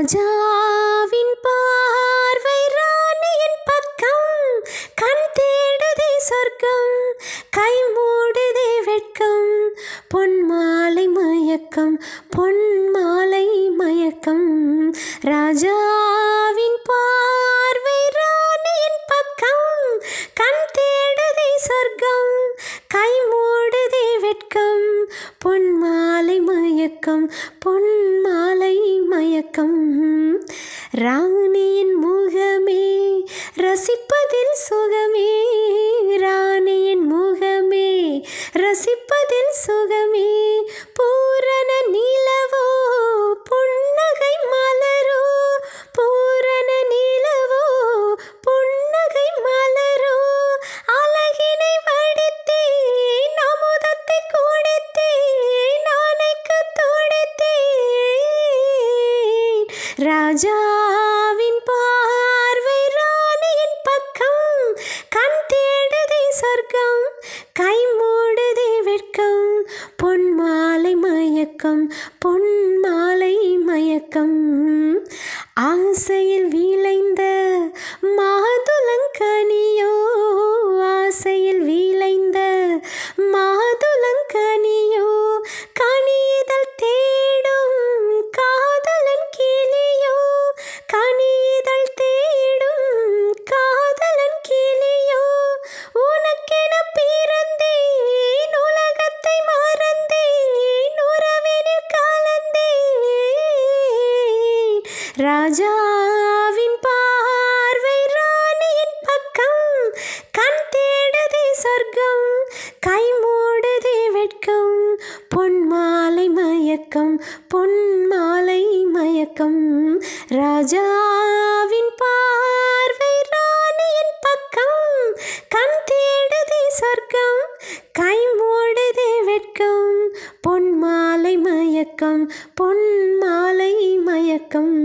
ராஜாவின் பார்வை ராணியின் பக்கம். கண் தேடுதே சொர்க்கம் கை மூடுதே வெட்கம். பொன் மாலை மயக்கம் பொன் மாலை மயக்கம். ராஜாவின் பொன் மாலை மயக்கம் பொன் மாலை மயக்கம். ராணியின் முகமே ரசிப்பதில் சுகமே ராணியின் முகமே ரசிப்பதில் சுகமே. பூ ராஜாவின் பார்வை ராணியின் பக்கம். கண் தேடுதே சொர்க்கம் கை மூடுதே வெட்கம். பொன் மாலை மயக்கம் பொன் மாலை மயக்கம். ஆசையில் வீ ராஜாவின் பார்வை ராணியின் பக்கம். கண் தேடுதே சொர்க்கம் கை மூடுதே வெட்கம். பொன் மாலை மயக்கம் பொன் மாலை மயக்கம். ராஜாவின் பார் பொன் மாலை மயக்கம்.